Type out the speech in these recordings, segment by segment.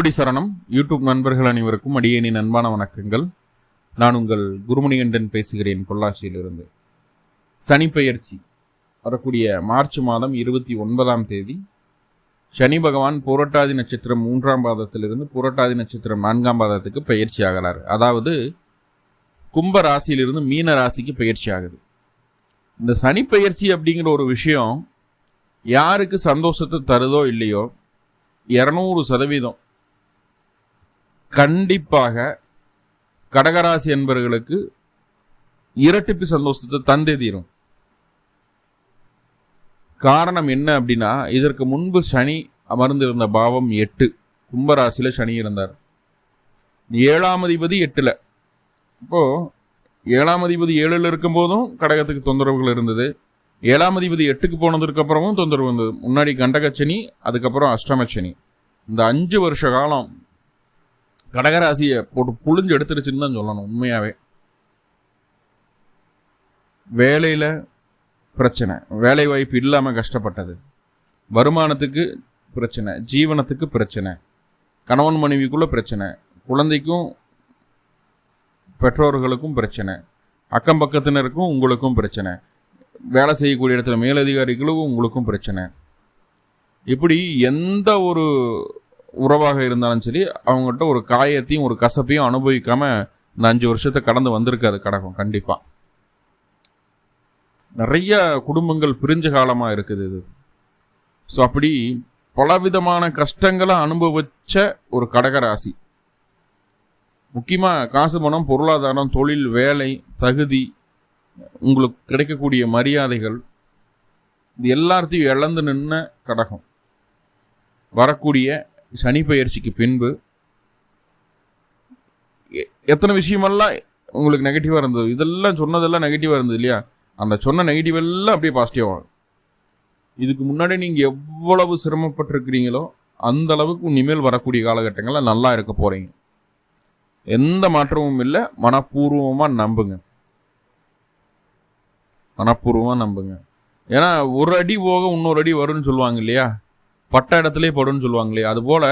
குருடி சரணம். யூடியூப் நண்பர்கள் அனைவருக்கும் அடியேனின் அன்பான வணக்கங்கள். நான் உங்கள் குருமணிகண்டன் பேசுகிறேன் பொள்ளாச்சியிலிருந்து. சனிப்பெயர்ச்சி வரக்கூடிய மார்ச் மாதம் இருபத்தி ஒன்பதாம் தேதி. சனி பகவான் புரட்டாதி நட்சத்திரம் மூன்றாம் பாதத்திலிருந்து புரட்டாதி நட்சத்திரம் நான்காம் பாதத்துக்கு பயிற்சி ஆகிறார். அதாவது கும்ப ராசியிலிருந்து மீன ராசிக்கு பயிற்சி ஆகுது. இந்த சனி அப்படிங்கிற ஒரு விஷயம் யாருக்கு சந்தோஷத்தை தருதோ இல்லையோ இரநூறு சதவீதம் கண்டிப்பாக கடகராசி என்பவர்களுக்கு இரட்டிப்பு சந்தோஷத்தை தந்தே தீரும். காரணம் என்ன அப்படின்னா இதற்கு முன்பு சனி அமர்ந்திருந்த பாவம் எட்டு. கும்பராசியில் சனி இருந்தார். ஏழாம் அதிபதி எட்டில். இப்போது ஏழாம் அதிபதி ஏழில் இருக்கும்போதும் கடகத்துக்கு தொந்தரவுகள் இருந்தது. ஏழாம் அதிபதி எட்டுக்கு போனதுக்கப்புறமும் தொந்தரவு இருந்தது முன்னாடி கண்டகச்சனி அதுக்கப்புறம் அஷ்டமச்சனி. இந்த அஞ்சு வருஷ காலம் கடகராசியை போட்டு புழிஞ்சு எடுத்துருச்சுன்னு தான் சொல்லணும் உண்மையாகவே வேலையில் பிரச்சனை. வேலை வாய்ப்பு இல்லாமல் கஷ்டப்பட்டது. வருமானத்துக்கு பிரச்சனை. ஜீவனத்துக்கு பிரச்சனை. கணவன் மனைவிக்குள்ளே பிரச்சனை. குழந்தைக்கும் பெற்றோர்களுக்கும் பிரச்சனை. அக்கம் பக்கத்தினருக்கும் உங்களுக்கும் பிரச்சனை. வேலை செய்யக்கூடிய இடத்துல மேலதிகாரிகளுக்கும் உங்களுக்கும் பிரச்சனை. இப்படி எந்த ஒரு உறவாக இருந்தாலும் சரி அவங்ககிட்ட ஒரு காயத்தையும் ஒரு கசப்பையும் அனுபவிக்காம இந்த அஞ்சு வருஷத்தை கடந்து வந்திருக்காது கடகம் கண்டிப்பாக நிறைய குடும்பங்கள் பிரிஞ்ச காலமாக இருக்குது இது. ஸோ அப்படி பலவிதமான கஷ்டங்களை அனுபவிச்ச ஒரு கடகராசி. முக்கியமாக காசு பணம் பொருளாதாரம் தொழில் வேலை தகுதி உங்களுக்கு கிடைக்கக்கூடிய மரியாதைகள் இது எல்லாத்தையும் இழந்து நின்ன கடகம். வரக்கூடிய சனி பயிற்சிக்கு பின்பு எத்தனை விஷயமெல்லாம் உங்களுக்கு நெகட்டிவாக இருந்தது? இதெல்லாம் சொன்னதெல்லாம் நெகட்டிவாக இருந்தது இல்லையா? அந்த சொன்ன நெகட்டிவ் எல்லாம் அப்படியே பாசிட்டிவாக இதுக்கு முன்னாடி நீங்கள் எவ்வளவு சிரமப்பட்டிருக்கிறீங்களோ அந்த அளவுக்கு இனிமேல் வரக்கூடிய காலகட்டங்களில் நல்லா இருக்க போகிறீங்க எந்த மாற்றமும் இல்லை. மனப்பூர்வமாக நம்புங்க. மனப்பூர்வமாக நம்புங்க. ஏன்னா ஒரு அடி போக இன்னொரு அடி வரும்னு சொல்லுவாங்க இல்லையா? பட்ட இடத்துலயே படுன்னு சொல்லுவாங்களே அது அதுபோல்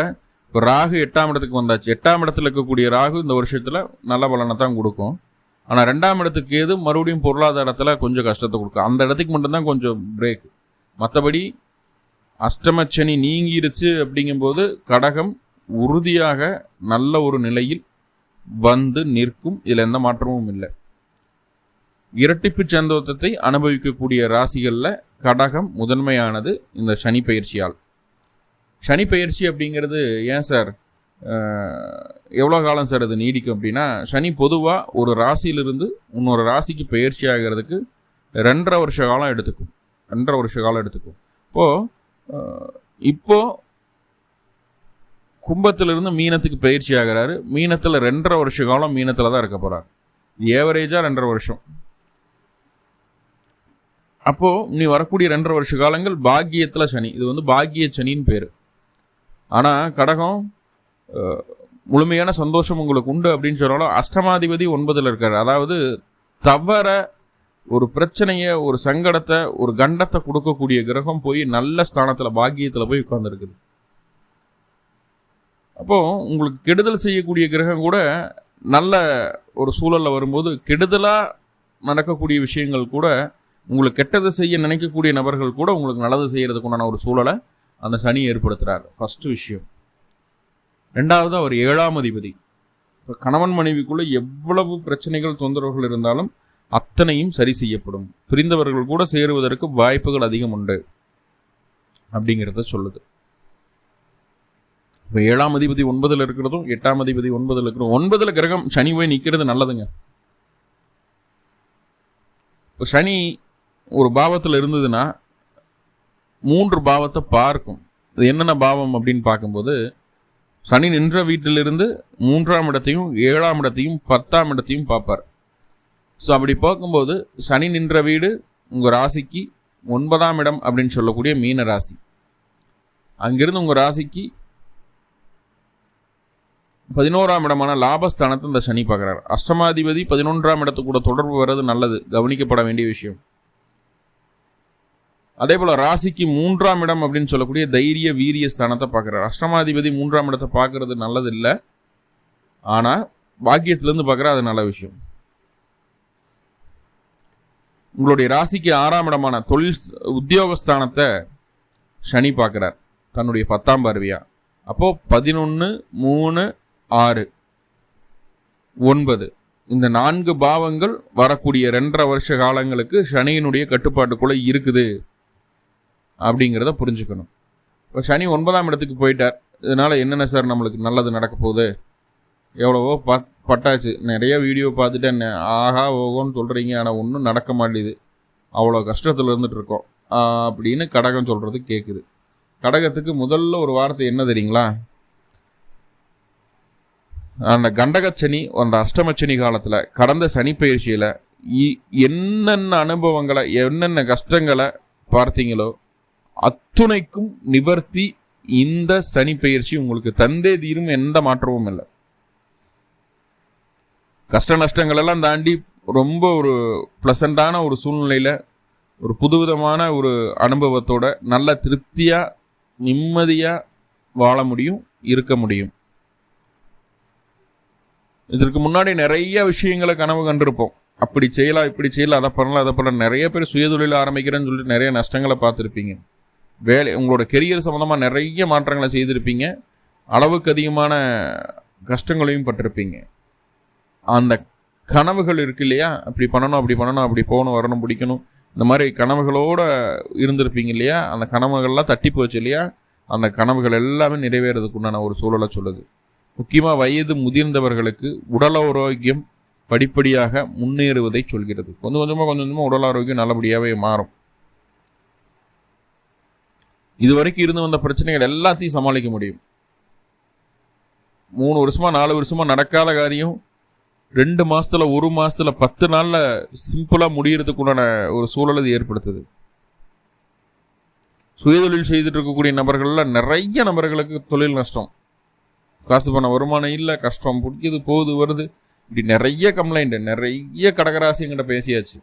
இப்போ ராகு எட்டாம் இடத்துக்கு வந்தாச்சு. எட்டாம் இடத்துல இருக்கக்கூடிய ராகு இந்த வருஷத்தில் நல்ல பலனை தான் கொடுக்கும். ஆனால் ரெண்டாம் இடத்துக்கு ஏது மறுபடியும் பொருளாதாரத்தில் கொஞ்சம் கஷ்டத்தை கொடுக்கும். அந்த இடத்துக்கு மட்டும்தான் கொஞ்சம் பிரேக் மற்றபடி அஷ்டமச்சனி நீங்கிருச்சு அப்படிங்கும்போது கடகம் உறுதியாக நல்ல ஒரு நிலையில் வந்து நிற்கும். இதில் எந்த மாற்றமும் இல்லை. இரட்டிப்பு சந்தோத்தத்தை அனுபவிக்கக்கூடிய ராசிகளில் கடகம் முதன்மையானது இந்த சனி பயிற்சியால். சனி பயிற்சி அப்படிங்கிறது ஏன் சார் எவ்வளோ காலம் சார் அது நீடிக்கும் அப்படின்னா சனி பொதுவாக ஒரு ராசியிலிருந்து இன்னொரு ராசிக்கு பயிற்சி ஆகிறதுக்கு ரெண்டரை வருஷ காலம் எடுத்துக்கும். ரெண்டரை வருஷ காலம் எடுத்துக்கும். இப்போது இப்போது கும்பத்திலிருந்து மீனத்துக்கு பயிற்சி ஆகிறாரு. மீனத்தில் ரெண்டரை வருஷ காலம் மீனத்தில் தான் இருக்க போகிறார் ஏவரேஜாக ரெண்டரை வருஷம். அப்போது நீ வரக்கூடிய ரெண்டரை வருஷ காலங்கள் பாக்கியத்தில் சனி. இது வந்து பாக்கிய சனின்னு பேர். ஆனால் கடகம் முழுமையான சந்தோஷம் உங்களுக்கு உண்டு அப்படின்னு சொன்னாலும் அஷ்டமாதிபதி ஒன்பதில் இருக்கார். அதாவது தவற ஒரு பிரச்சனையை ஒரு சங்கடத்தை ஒரு கண்டத்தை கொடுக்கக்கூடிய கிரகம் போய் நல்ல ஸ்தானத்தில் பாக்கியத்தில் போய் உட்கார்ந்துருக்குது. அப்போது உங்களுக்கு கெடுதல் செய்யக்கூடிய கிரகம் கூட நல்ல ஒரு சூழலில் வரும்போது கெடுதலாக நடக்கக்கூடிய விஷயங்கள் கூட உங்களுக்கு கெட்டது செய்ய நினைக்கக்கூடிய நபர்கள் கூட உங்களுக்கு நல்லது செய்கிறதுக்குண்டான ஒரு சூழலை அந்த சனி ஏற்படுத்துகிறார் ஃபஸ்ட்டு விஷயம். ரெண்டாவது அவர் ஏழாம் அதிபதி. இப்போ கணவன் மனைவிக்குள்ளே எவ்வளவு பிரச்சனைகள் தொந்தரவுகள் இருந்தாலும் அத்தனையும் சரி செய்யப்படும். பிரிந்தவர்கள் கூட சேருவதற்கு வாய்ப்புகள் அதிகம் உண்டு. அப்படிங்கிறத சொல்லுது. இப்போ ஏழாம் அதிபதி ஒன்பதில் இருக்கிறதும் எட்டாம் அதிபதி ஒன்பதில் இருக்கிறதும் ஒன்பதில் கிரகம் சனி போய் நிற்கிறது நல்லதுங்க. இப்போ சனி ஒரு பாவத்தில் இருந்ததுன்னா மூன்று பாவத்தை பார்க்கும். இது என்னென்ன பாவம் அப்படின்னு பார்க்கும்போது சனி நின்ற வீட்டிலிருந்து மூன்றாம் இடத்தையும் ஏழாம் இடத்தையும் பத்தாம் இடத்தையும் பார்ப்பார். ஸோ அப்படி பார்க்கும்போது சனி நின்ற வீடு உங்கள் ராசிக்கு ஒன்பதாம் இடம் அப்படின்னு சொல்லக்கூடிய மீன ராசி. அங்கிருந்து உங்கள் ராசிக்கு பதினோராம் இடமான லாபஸ்தானத்தை இந்த சனி பார்க்குறாரு. அஷ்டமாதிபதி பதினொன்றாம் இடத்து கூட தொடர்பு வர்றது நல்லது. கவனிக்கப்பட வேண்டிய விஷயம். அதே போல ராசிக்கு மூன்றாம் இடம் அப்படின்னு சொல்லக்கூடிய தைரிய வீரிய ஸ்தானத்தை பார்க்குறாரு. அஷ்டமாதிபதி மூன்றாம் இடத்தை பார்க்கறது நல்லது இல்லை ஆனால் பாக்கியத்திலேருந்து பார்க்குற அது நல்ல விஷயம். உங்களுடைய ராசிக்கு ஆறாம் இடமான தொழில் உத்தியோகஸ்தானத்தை சனி பார்க்குறார். தன்னுடைய பத்தாம் பார்வையா. அப்போது பதினொன்று மூணு ஆறு ஒன்பது. இந்த நான்கு பாவங்கள் வரக்கூடிய ரெண்டரை வருஷ காலங்களுக்கு சனியினுடைய கட்டுப்பாட்டுக்குள்ளே இருக்குது. அப்படிங்கிறத புரிஞ்சுக்கணும். இப்போ சனி ஒன்பதாம் இடத்துக்கு போயிட்டார். இதனால் என்னென்ன சார் நம்மளுக்கு நல்லது நடக்க போகுது? எவ்வளவோ பா பட்டாச்சு. நிறைய வீடியோ பார்த்துட்டு என்ன ஆஹா ஓகோன்னு சொல்கிறீங்க ஆனால் ஒன்றும் நடக்க மாட்டேது அவ்வளோ கஷ்டத்தில் இருந்துகிட்ருக்கோம் அப்படின்னு கடகம் சொல்கிறது கேட்குது கடகத்துக்கு முதல்ல ஒரு வார்த்தை என்ன தெரியுங்களா? அந்த கண்டகச்சனி அந்த அஷ்டமச்சனி காலத்தில் கடந்த சனி பயிற்சியில் என்னென்ன அனுபவங்களை என்னென்ன கஷ்டங்களை பார்த்தீங்களோ அத்துணைக்கும் நிவர்த்தி இந்த சனி பயிற்சி உங்களுக்கு தந்தே தீரும் எந்த மாற்றமும் இல்லை. கஷ்ட நஷ்டங்கள் எல்லாம் தாண்டி ரொம்ப ஒரு ப்ளசண்ட்டான ஒரு சூழ்நிலையில் ஒரு புதுவிதமான ஒரு அனுபவத்தோட நல்ல திருப்தியாக நிம்மதியாக வாழ முடியும் இருக்க முடியும். இதற்கு முன்னாடி நிறைய விஷயங்களை கனவு கண்டிருப்போம். அப்படி செய்யலாம் இப்படி செய்யலாம் அதை பண்ணலாம் அதை பண்ணலாம். நிறைய பேர் சுயதொழில் ஆரம்பிக்கிறேன்னு சொல்லிட்டு நிறைய நஷ்டங்களை பார்த்துருப்பீங்க. வேலை உங்களோட கெரியர் சம்மந்தமாக நிறைய மாற்றங்களை செய்திருப்பீங்க. அளவுக்கு அதிகமான கஷ்டங்களையும் பட்டிருப்பீங்க. அந்த கனவுகள் இருக்கு இல்லையா? அப்படி பண்ணணும் அப்படி பண்ணணும் அப்படி போகணும் வரணும் பிடிக்கணும். இந்த மாதிரி கனவுகளோடு இருந்திருப்பீங்க இல்லையா? அந்த கனவுகள்லாம் தட்டி போச்சு இல்லையா? அந்த கனவுகள் எல்லாமே நிறைவேறதுக்கு உண்டான ஒரு சூழலை சொல்லுது. முக்கியமாக வயது முதிர்ந்தவர்களுக்கு உடல் ஆரோக்கியம் படிப்படியாக முன்னேறுவதை சொல்கிறது. கொஞ்சம் கொஞ்சமாக கொஞ்சம் கொஞ்சமாக உடல் ஆரோக்கியம் நல்லபடியாகவே மாறும். இது வரைக்கும் இருந்து வந்த பிரச்சனைகள் எல்லாத்தையும் சமாளிக்க முடியும். மூணு வருஷமா நாலு வருஷமா நடக்காத காரியம் ரெண்டு மாசத்துல ஒரு மாசத்துல பத்து நாள்ல சிம்பிளா முடியறதுக்குண்டான ஒரு சூழல் இது ஏற்படுத்துது. சுயதொழில் செய்துட்டு இருக்கக்கூடிய நபர்களில் நிறைய நபர்களுக்கு தொழில் நஷ்டம். காசு பண்ண வருமானம் இல்லை கஷ்டம் பிடிக்கிது போகுது வருது. இப்படி நிறைய கம்ப்ளைண்ட் நிறைய கடகராசிங்கிட்ட பேசியாச்சு.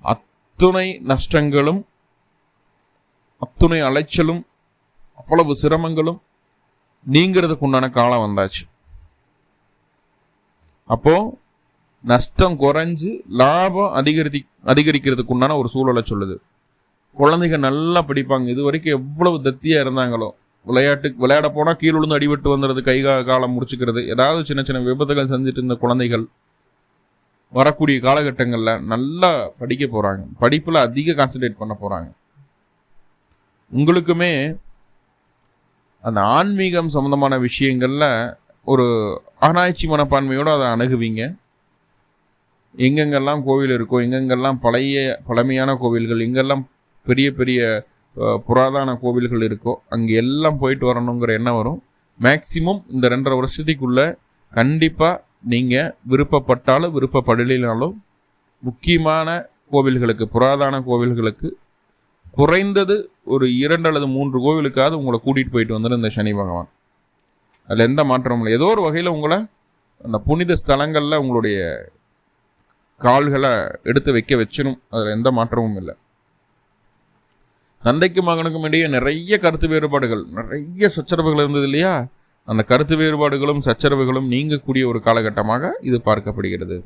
அத்துணை நஷ்டங்களும் அத்துணை அலைச்சலும் அவ்வளவு சிரமங்களும் நீங்கிறதுக்கு உண்டான காலம் வந்தாச்சு. அப்போ நஷ்டம் குறைஞ்சு லாபம் அதிகரி அதிகரிக்கிறதுக்கு உண்டான ஒரு சூழலை சொல்லுது. குழந்தைங்க நல்லா படிப்பாங்க. இது வரைக்கும் எவ்வளவு தத்தியா இருந்தாங்களோ. விளையாட்டு விளையாட போனால் கீழே விழுந்து அடிபட்டு வந்துடுது கை காலம் முடிச்சுக்கிறது. ஏதாவது சின்ன சின்ன விபத்துகள் செஞ்சுட்டு இருந்த குழந்தைகள் வரக்கூடிய காலகட்டங்களில் நல்லா படிக்க போகிறாங்க படிப்பில் அதிக கான்சென்ட்ரேட் பண்ண போகிறாங்க உங்களுக்குமே அந்த ஆன்மீகம் சம்மந்தமான விஷயங்களில் ஒரு ஆராய்ச்சி மனப்பான்மையோடு அதை அணுகுவீங்க. எங்கெங்கெல்லாம் கோவில் இருக்கோ எங்கெங்கெல்லாம் பழைய பழமையான கோவில்கள் எங்கெல்லாம் பெரிய பெரிய புராதான புராதன கோவில்கள் இருக்கோ அங்கே எல்லாம் போயிட்டு வரணுங்கிற எண்ணம் வரும். மேக்சிமம் இந்த ரெண்டரை வருஷத்துக்குள்ளே கண்டிப்பாக நீங்கள் விருப்பப்பட்டாலும் விருப்பப்படலினாலும் முக்கியமான கோவில்களுக்கு புராதன கோவில்களுக்கு குறைந்தது ஒரு இரண்டு அல்லது மூன்று கோவிலுக்காவது உங்களை கூட்டிகிட்டு போயிட்டு வந்துடும் இந்த சனி பகவான். அதில் எந்த மாற்றமும் இல்லை. ஏதோ ஒரு வகையில் உங்களை அந்த புனித ஸ்தலங்களில் உங்களுடைய கால்களை எடுத்து வைக்க வச்சிடும் அதில் எந்த மாற்றமும் இல்லை. தந்தைக்கும் மகனுக்கும் இடையே நிறைய கருத்து வேறுபாடுகள். நிறைய சச்சரவுகள் இருந்தது இல்லையா? அந்த கருத்து வேறுபாடுகளும் சச்சரவுகளும் நீங்கக்கூடிய ஒரு காலகட்டமாக இது பார்க்கப்படுகிறது.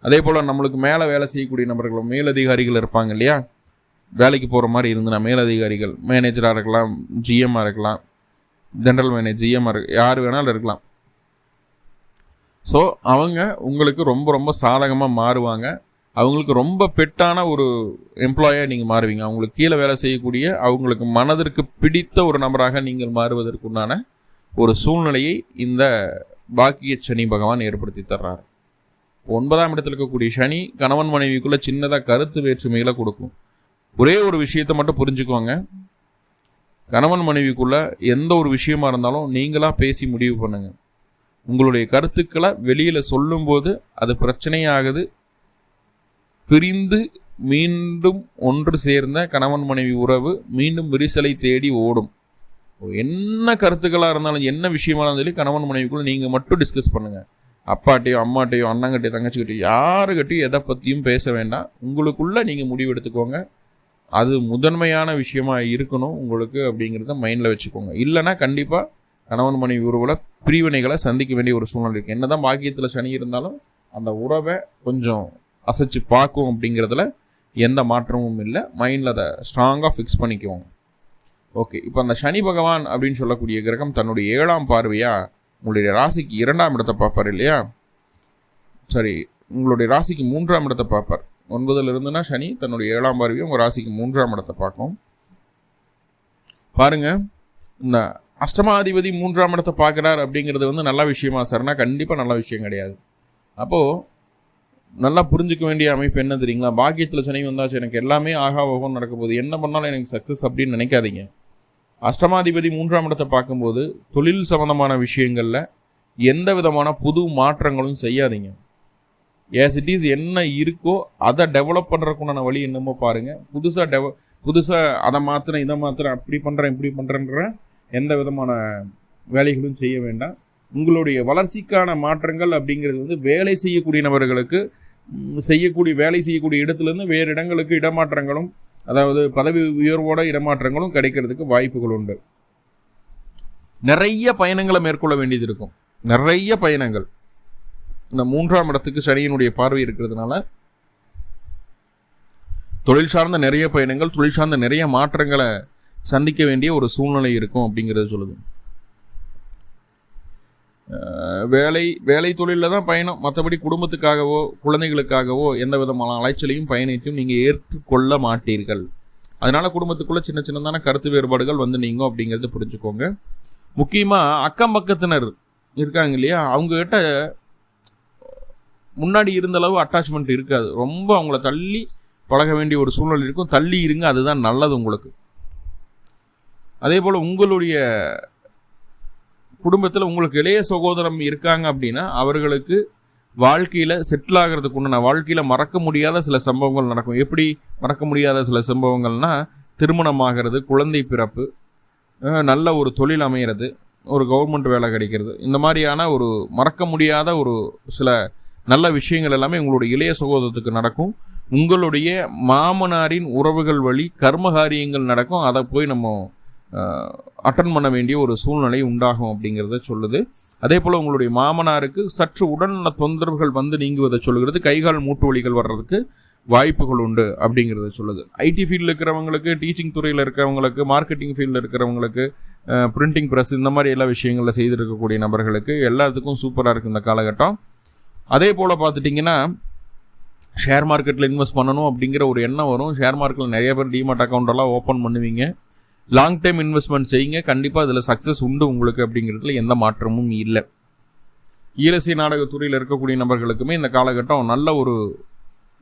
அதே போல் நம்மளுக்கு மேலே வேலை செய்யக்கூடிய நபர்களும் மேலதிகாரிகள் இருப்பாங்க இல்லையா? வேலைக்கு போகிற மாதிரி இருந்துனா மேலதிகாரிகள் மேனேஜராக இருக்கலாம் ஜிஎம்மாக இருக்கலாம் ஜென்ரல் மேனேஜர் ஜிஎம்மாக இருக்கு யார் வேணாலும் இருக்கலாம். ஸோ அவங்க உங்களுக்கு ரொம்ப ரொம்ப சாதகமாக மாறுவாங்க. அவங்களுக்கு ரொம்ப பெட்டான ஒரு எம்ப்ளாயாக நீங்கள் மாறுவீங்க. அவங்களுக்கு கீழே வேலை செய்யக்கூடிய அவங்களுக்கு மனதிற்கு பிடித்த ஒரு நபராக நீங்கள் மாறுவதற்குண்டான ஒரு சூழ்நிலையை இந்த பாக்கிய சனி பகவான் ஏற்படுத்தி தர்றார். ஒன்பதாம் இடத்தில் இருக்கக்கூடிய சனி கணவன் மனைவிக்குள்ளே சின்னதாக கருத்து வேற்றுமைகளை கொடுக்கும். ஒரே ஒரு விஷயத்தை மட்டும் புரிஞ்சுக்கோங்க கணவன் மனைவிக்குள்ள எந்த ஒரு விஷயமா இருந்தாலும் நீங்களாக பேசி முடிவு பண்ணுங்க. உங்களுடைய கருத்துக்களை வெளியில் சொல்லும்போது அது பிரச்சனையாகுது. பிரிந்து மீண்டும் ஒன்று சேர்ந்த கணவன் மனைவி உறவு மீண்டும் விரிசலை தேடி ஓடும். என்ன கருத்துக்களாக இருந்தாலும் என்ன விஷயமா இருந்தாலும் கணவன் மனைவிக்குள்ள நீங்கள் மட்டும் டிஸ்கஸ் பண்ணுங்க. அப்பாட்டையோ அம்மாட்டையோ அண்ணங்கிட்டையோ தங்கச்சிக்கிட்டையோ யாருக்கிட்டையும் எதை பற்றியும் பேச வேண்டாம். உங்களுக்குள்ளே நீங்கள் முடிவு எடுத்துக்கோங்க. அது முதன்மையான விஷயமா இருக்கணும் உங்களுக்கு அப்படிங்கிறத மைண்டில் வச்சுக்கோங்க. இல்லைன்னா கண்டிப்பாக கணவன் மனைவி உறவில் பிரிவினைகளை சந்திக்க வேண்டிய ஒரு சூழ்நிலை இருக்குது என்ன தான் பாக்கியத்தில் சனி இருந்தாலும் அந்த உறவை கொஞ்சம் அசைச்சு பார்க்கும் அப்படிங்கிறதுல எந்த மாற்றமும் இல்லை. மைண்டில் அதை ஸ்ட்ராங்காக ஃபிக்ஸ் பண்ணிக்குவோங்க ஓகே இப்போ அந்த சனி பகவான் அப்படின்னு சொல்லக்கூடிய கிரகம் தன்னுடைய ஏழாம் பார்வையாக உங்களுடைய ராசிக்கு இரண்டாம் இடத்தை பார்ப்பார் இல்லையா? சரி உங்களுடைய ராசிக்கு மூன்றாம் இடத்தை பார்ப்பார். ஒன்பதுல இருந்துன்னா சனி தன்னுடைய ஏழாம் பார்வையும் உங்கள் ராசிக்கு மூன்றாம் இடத்தை பார்க்கும். பாருங்க இந்த அஷ்டமாதிபதி மூன்றாம் இடத்தை பார்க்குறார் அப்படிங்கிறது வந்து நல்ல விஷயமா சார்னா கண்டிப்பாக நல்ல விஷயம் கிடையாது. அப்போது நல்லா புரிஞ்சுக்க வேண்டிய அமைப்பு என்ன தெரியுங்களா? பாக்கியத்தில் சனி வந்தாச்சு எனக்கு எல்லாமே ஆகா ஓகம் நடக்க போகுது. என்ன பண்ணாலும் எனக்கு சக்ஸஸ் அப்படின்னு நினைக்காதீங்க. அஷ்டமாதிபதி மூன்றாம் இடத்தை பார்க்கும்போது தொழில் சம்பந்தமான விஷயங்களில் எந்த விதமான புது மாற்றங்களும் செய்யாதீங்க. ஏஸ் இட் இஸ் என்ன இருக்கோ அதை டெவலப் பண்ணுறக்குண்டான வழி என்னமோ பாருங்கள் புதுசாக டெவ புதுசாக அதை மாற்றுறேன் இதை மாற்றுறேன் அப்படி பண்ணுறேன் இப்படி பண்ணுறேன்ற எந்த விதமான வேலைகளும் செய்ய வேண்டாம். உங்களுடைய வளர்ச்சிக்கான மாற்றங்கள் அப்படிங்கிறது வந்து வேலை செய்யக்கூடிய நபர்களுக்கு செய்யக்கூடிய வேலை செய்யக்கூடிய இடத்துலேருந்து வேறு இடங்களுக்கு இடமாற்றங்களும் அதாவது பதவி உயர்வோட இடமாற்றங்களும் கிடைக்கிறதுக்கு வாய்ப்புகள் உண்டு. நிறைய பயணங்களை மேற்கொள்ள வேண்டியது இருக்கும். நிறைய பயணங்கள். இந்த மூன்றாம் இடத்துக்கு சனியினுடைய பார்வை இருக்கிறதுனால தொழில் சார்ந்த நிறைய பயணங்கள் தொழில் சார்ந்த நிறைய மாற்றங்களை சந்திக்க வேண்டிய ஒரு சூழ்நிலை இருக்கும் அப்படிங்கிறது சொல்லுது. வேலை வேலை தொழிலில் தான் பயணம். மற்றபடி குடும்பத்துக்காகவோ குழந்தைகளுக்காகவோ எந்த விதமான அலைச்சலையும் பயணத்தையும் நீங்கள் ஏற்றுக்கொள்ள மாட்டீர்கள். அதனால் குடும்பத்துக்குள்ளே சின்ன சின்னதான கருத்து வேறுபாடுகள் வந்து நீங்கள் அப்படிங்கிறத புரிஞ்சுக்கோங்க. முக்கியமாக அக்கம் பக்கத்தினர் இருக்காங்க இல்லையா? அவங்கக்கிட்ட முன்னாடி இருந்த அளவு அட்டாச்மெண்ட் இருக்காது. ரொம்ப அவங்கள தள்ளி பழக வேண்டிய ஒரு சூழ்நிலை இருக்கும். தள்ளி இருங்க அதுதான் நல்லது உங்களுக்கு. அதே போல் உங்களுடைய குடும்பத்தில் உங்களுக்கு இளைய சகோதரம் இருக்காங்க அப்படின்னா அவர்களுக்கு வாழ்க்கையில் செட்டில் ஆகிறதுக்கு உண்டான வாழ்க்கையில் மறக்க முடியாத சில சம்பவங்கள் நடக்கும். எப்படி மறக்க முடியாத சில சம்பவங்கள்னால் திருமணமாகிறது குழந்தை பிறப்பு நல்ல ஒரு தொழில் அமைகிறது ஒரு கவர்மெண்ட் வேலை கிடைக்கிறது. இந்த மாதிரியான ஒரு மறக்க முடியாத ஒரு சில நல்ல விஷயங்கள் எல்லாமே உங்களுடைய இளைய சகோதரத்துக்கு நடக்கும். உங்களுடைய மாமனாரின் உறவுகள் வழி கர்மகாரியங்கள் நடக்கும். அதை போய் நம்ம அட்டன் பண்ண வேண்டிய ஒரு சூழ்நிலை உண்டாகும் அப்படிங்கிறத சொல்லுது. அதே போல் உங்களுடைய மாமனாருக்கு சற்று உடல்நல தொந்தரவுகள் வந்து நீங்குவதை சொல்கிறது கைகால் மூட்டு வலிகள் வர்றதுக்கு வாய்ப்புகள் உண்டு அப்படிங்கிறத சொல்லுது. ஐடி ஃபீல்டில் இருக்கிறவங்களுக்கு டீச்சிங் துறையில் இருக்கிறவங்களுக்கு மார்க்கெட்டிங் ஃபீல்டில் இருக்கிறவங்களுக்கு பிரிண்டிங் ப்ரெஸ் இந்த மாதிரி எல்லா விஷயங்களில் செய்திருக்கக்கூடிய நபர்களுக்கு எல்லாத்துக்கும் சூப்பராக இருக்குது இந்த காலகட்டம். அதே போல் பார்த்துட்டிங்கன்னா ஷேர் மார்க்கெட்டில் இன்வெஸ்ட் பண்ணணும் அப்படிங்கிற ஒரு எண்ணம் வரும். ஷேர் மார்க்கெட்டில் நிறைய பேர் டிமார்ட் அக்கௌண்ட்டெல்லாம் ஓப்பன் பண்ணுவீங்க. லாங் டைம் இன்வெஸ்ட்மெண்ட் செய்யுங்க. கண்டிப்பாக அதில் சக்ஸஸ் உண்டு உங்களுக்கு அப்படிங்கிறதுல எந்த மாற்றமும் இல்லை. ஈரசி நாடகத்துறையில் இருக்கக்கூடிய நபர்களுக்குமே இந்த காலகட்டம் நல்ல ஒரு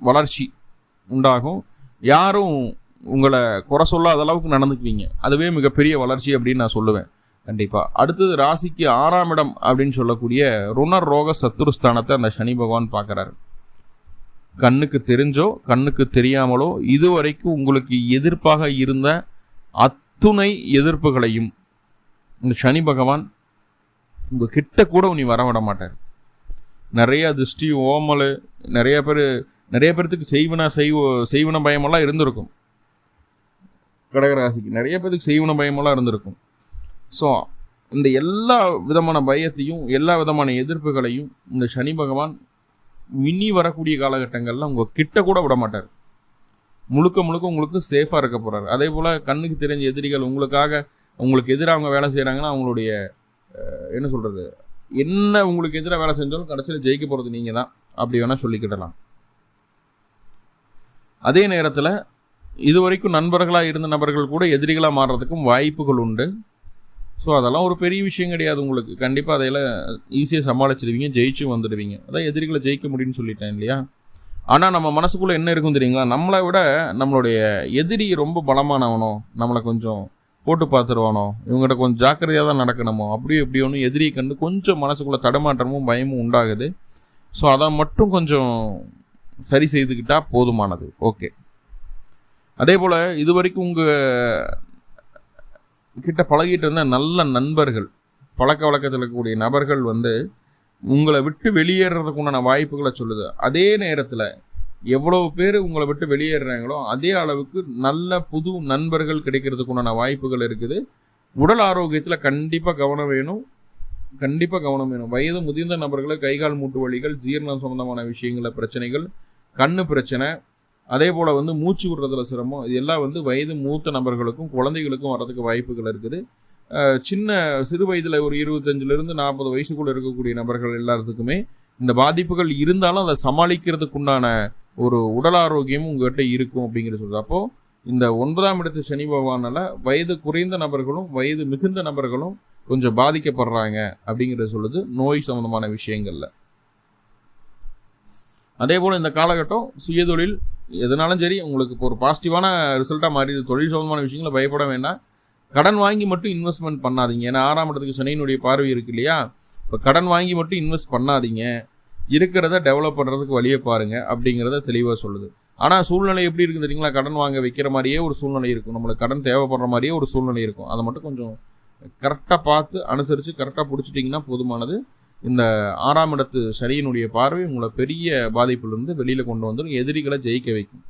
வளர்ச்சி உண்டாகும். யாரும் உங்களை குறை சொல்லாத அளவுக்கு நடந்துக்குவீங்க. அதுவே மிகப்பெரிய வளர்ச்சி அப்படின்னு நான் சொல்லுவேன். கண்டிப்பாக அடுத்தது ராசிக்கு ஆறாம் இடம் அப்படின்னு சொல்லக்கூடிய ருணர் ரோக சத்துருஸ்தானத்தை அந்த சனி பகவான் பார்க்குறாரு. கண்ணுக்கு தெரிஞ்சோ கண்ணுக்கு தெரியாமலோ இதுவரைக்கும் உங்களுக்கு எதிர்ப்பாக இருந்த அத்துணை எதிர்ப்புகளையும் இந்த சனி பகவான் உங்கள் கிட்ட கூட உனி வரவிட மாட்டார். நிறையா திருஷ்டி ஓமல் நிறைய பேர் நிறைய பேர்த்துக்கு செய்வன செய்வ செய்வன பயமெல்லாம் இருந்திருக்கும். கடகராசிக்கு நிறைய பேர்த்துக்கு செய்வன பயமெல்லாம் இருந்திருக்கும். ஸோ இந்த எல்லா விதமான பயத்தையும் எல்லா விதமான எதிர்ப்புகளையும் இந்த சனி பகவான் இனி வரக்கூடிய காலகட்டங்களில் உங்கள் கிட்ட கூட விட மாட்டார். முழுக்க முழுக்க உங்களுக்கு சேஃபாக இருக்க போகிறாரு அதே போல் கண்ணுக்கு தெரிஞ்ச எதிரிகள் உங்களுக்காக உங்களுக்கு எதிராக அவங்க வேலை செய்கிறாங்கன்னா அவங்களுடைய என்ன சொல்கிறது என்ன உங்களுக்கு எதிராக வேலை செஞ்சாலும் கடைசியில் ஜெயிக்க போகிறது நீங்கள் தான் அப்படி வேணால் சொல்லிக்கிடலாம் அதே நேரத்தில் இது வரைக்கும் நண்பர்களாக இருந்த நபர்கள் கூட எதிரிகளாக மாறுறதுக்கும் வாய்ப்புகள் உண்டு. ஸோ அதெல்லாம் ஒரு பெரிய விஷயம் கிடையாது உங்களுக்கு. கண்டிப்பாக அதையெல்லாம் ஈஸியாக சமாளிச்சிடுவீங்க ஜெயிச்சும் வந்துடுவீங்க. அதான் எதிரிகளை ஜெயிக்க முடியும்னு சொல்லிட்டேன் இல்லையா? ஆனால் நம்ம மனசுக்குள்ளே என்ன இருக்கும் தெரியுங்களா? நம்மளை விட நம்மளுடைய எதிரி ரொம்ப பலமானவனோ நம்மளை கொஞ்சம் போட்டு பார்த்துருவானோ இவங்ககிட்ட கொஞ்சம் ஜாக்கிரதையாக தான் நடக்கணுமோ அப்படியே இப்படி ஒன்று எதிரியை கண்டு கொஞ்சம் மனசுக்குள்ளே தடமாற்றமும் பயமும் உண்டாகுது. ஸோ அதை மட்டும் கொஞ்சம் சரி செய்துக்கிட்டால் போதுமானது. ஓகே அதே போல் இது வரைக்கும் உங்கள் கிட்ட பழகிட்டு இருந்த நல்ல நண்பர்கள் பழக்க வழக்கத்தில் இருக்கக்கூடிய நபர்கள் வந்து உங்களை விட்டு வெளியேறதுக்கு உண்டான வாய்ப்புகளை சொல்லுது. அதே நேரத்தில் எவ்வளவு பேர் உங்களை விட்டு வெளியேறுறாங்களோ அதே அளவுக்கு நல்ல புது நண்பர்கள் கிடைக்கிறதுக்கு உண்டான வாய்ப்புகள் இருக்குது. உடல் ஆரோக்கியத்தில் கண்டிப்பாக கவனம் வேணும். கண்டிப்பாக கவனம் வேணும். வயது முதிர்ந்த நபர்களை கைகால் மூட்டு வலிகள் ஜீரணம் சம்பந்தமான விஷயங்கள பிரச்சனைகள் கண்ணு பிரச்சனை அதே போல் வந்து மூச்சு விடுறதுல சிரமம். இது எல்லாம் வந்து வயது மூத்த நபர்களுக்கும் குழந்தைகளுக்கும் வர்றதுக்கு வாய்ப்புகள் இருக்குது. சின்ன சிறு வயதில் ஒரு இருபத்தஞ்சிலிருந்து நாற்பது வயசுக்குள்ளே இருக்கக்கூடிய நபர்கள் எல்லாத்துக்குமே இந்த பாதிப்புகள் இருந்தாலும் அதை சமாளிக்கிறதுக்கு உண்டான ஒரு உடல் ஆரோக்கியமும் உங்ககிட்ட இருக்கும் அப்படிங்கிறது சொல்கிறது அப்போ இந்த ஒன்பதாம் இடத்து சனி பகவானால் வயது குறைந்த நபர்களும் வயது மிகுந்த நபர்களும் கொஞ்சம் பாதிக்கப்படுறாங்க அப்படிங்கிறத சொல்லுது நோய் சம்மந்தமான விஷயங்களில். அதே போல் இந்த காலகட்டம் சுயதொழில் எதுனாலும் சரி உங்களுக்கு இப்போ ஒரு பாசிட்டிவான ரிசல்ட்டாக மாறி தொழில் சம்பந்தமான விஷயங்களை பயப்பட வேண்டாம். கடன் வாங்கி மட்டும் இன்வெஸ்ட்மெண்ட் பண்ணாதீங்க. ஏன்னா ஆறாம் இடத்துக்கு சனியினுடைய பார்வை இருக்கு இல்லையா? இப்போ கடன் வாங்கி மட்டும் இன்வெஸ்ட் பண்ணாதீங்க. இருக்கிறத டெவலப் பண்ணுறதுக்கு வழியை பாருங்கள் அப்படிங்கிறத தெளிவாக சொல்லுது. ஆனால் சூழ்நிலை எப்படி இருக்குது தெரியுங்களா? கடன் வாங்க வைக்கிற மாதிரியே ஒரு சூழ்நிலை இருக்கும். நம்மளுக்கு கடன் தேவைப்படுற மாதிரியே ஒரு சூழ்நிலை இருக்கும். அதை மட்டும் கொஞ்சம் கரெக்டாக பார்த்து அனுசரித்து கரெக்டாக பிடிச்சிட்டிங்கன்னா போதுமானது. இந்த ஆறாம் இடத்து சனியினுடைய பார்வை உங்களை பெரிய பாதிப்பிலிருந்து வெளியில் கொண்டு வந்துடும் எதிரிகளை ஜெயிக்க வைக்கும்.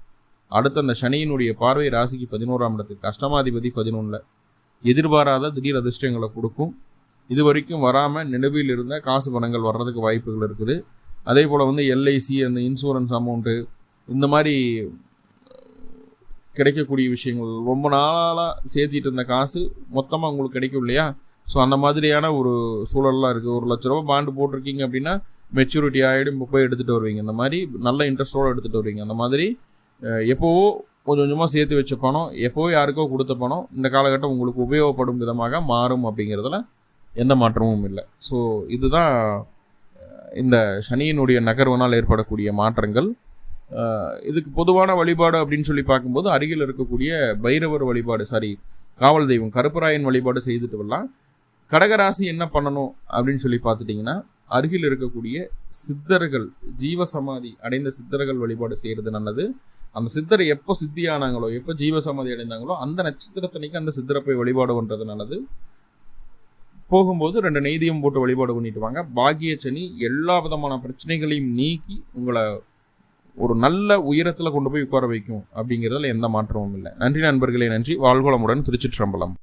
அடுத்த அந்த சனியினுடைய பார்வை ராசிக்கு பதினோராம் இடத்துக்கு அஷ்டமாதிபதி பதினொன்றில் எதிர்பாராத திடீர் அதிர்ஷ்டங்களை கொடுக்கும். இது வரைக்கும் வராமல் நிலுவையில் இருந்த காசு பணங்கள் வர்றதுக்கு வாய்ப்புகள் இருக்குது. அதே போல் வந்து எல்ஐசி அந்த இன்சூரன்ஸ் அமௌண்ட்டு இந்த மாதிரி கிடைக்கக்கூடிய விஷயங்கள். ரொம்ப நாளாக சேர்த்திட்டு இருந்த காசு மொத்தமாக உங்களுக்கு கிடைக்கும் இல்லையா? ஸோ அந்த மாதிரியான ஒரு சூழல்லாம் இருக்குது ஒரு லட்ச ரூபா பாண்டு போட்டிருக்கீங்க அப்படின்னா மெச்சூரிட்டி ஆகிடும் இப்போ போய் எடுத்துகிட்டு வருவீங்க. இந்த மாதிரி நல்ல இன்ட்ரெஸ்ட்டோடு எடுத்துகிட்டு வருவீங்க. அந்த மாதிரி எப்போவோ கொஞ்சம் கொஞ்சமாக சேர்த்து வச்ச பணம் எப்போவோ யாருக்கோ கொடுத்த பணம் இந்த காலகட்டம் உங்களுக்கு உபயோகப்படும் விதமாக மாறும் அப்படிங்கிறதுல எந்த மாற்றமும் இல்லை. ஸோ இதுதான் இந்த சனியினுடைய நகர்வனால் ஏற்படக்கூடிய மாற்றங்கள். இதுக்கு பொதுவான வழிபாடு அப்படின்னு சொல்லி பார்க்கும்போது அருகில் இருக்கக்கூடிய பைரவர் வழிபாடு சாரி காவல் தெய்வம் கருப்பராயன் வழிபாடு செய்துட்டு வரலாம். கடகராசி என்ன பண்ணணும் அப்படின்னு சொல்லி பார்த்துட்டிங்கன்னா அருகில் இருக்கக்கூடிய சித்தர்கள் ஜீவ சமாதி அடைந்த சித்தர்கள் வழிபாடு செய்கிறது நல்லது. அந்த சித்தர் எப்போ சித்தியானாங்களோ எப்போ ஜீவ சமாதி அடைந்தாங்களோ அந்த நட்சத்திரத்தனைக்கு அந்த சித்தரை போய் வழிபாடு பண்ணுறது நல்லது. போகும்போது ரெண்டு நெய்தியம் போட்டு வழிபாடு பண்ணிட்டு வாங்க. பாகிய சனி எல்லா விதமான பிரச்சனைகளையும் நீக்கி உங்களை ஒரு நல்ல உயரத்தில் கொண்டு போய் உட்கார வைக்கும் அப்படிங்கிறதுல எந்த மாற்றமும் இல்லை. நன்றி நண்பர்களே நன்றி. வாழ்வளமுடன் திருச்சிற்றம்பலம்.